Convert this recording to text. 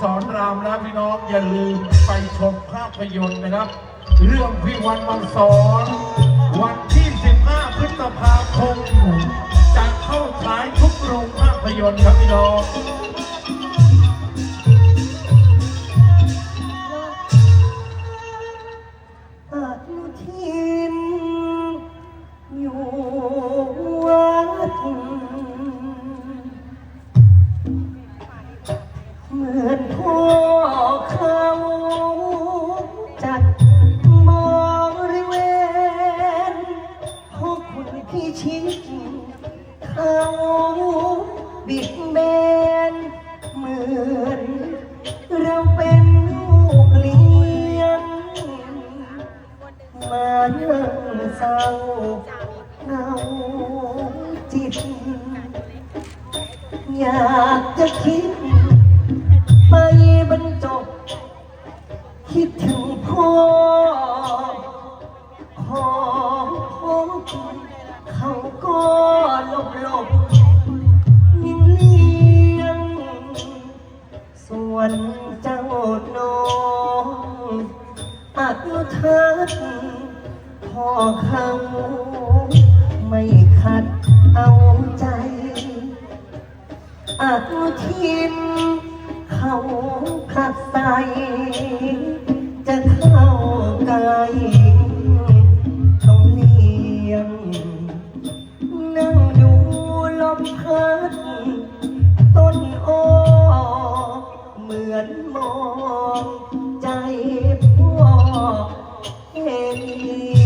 สอนรามแล้วพี่น้องอย่าลืมไปชมภาพยนตร์นะครับ เรื่องพี่วันมังสอน วันที่ 15 พฤษภาคมจะเข้าฉายทุกโรงภาพยนตร์ครับพี่น้อง เขาบิดเบนเหมือนเราเป็นลูกเลี้ยงมาเรื่องเศร้าเหงาจิต อยากจะคิด ไปบรรจบคิดถึงพ่อ ชัดพ่อเขาไม่ขัดเอาใจอนุทินเขาขัดใจจะเข้าใกล้เงเนียง นั่งดูลมพัดต้นโอเหมือนมองใจพ่อ Thank you.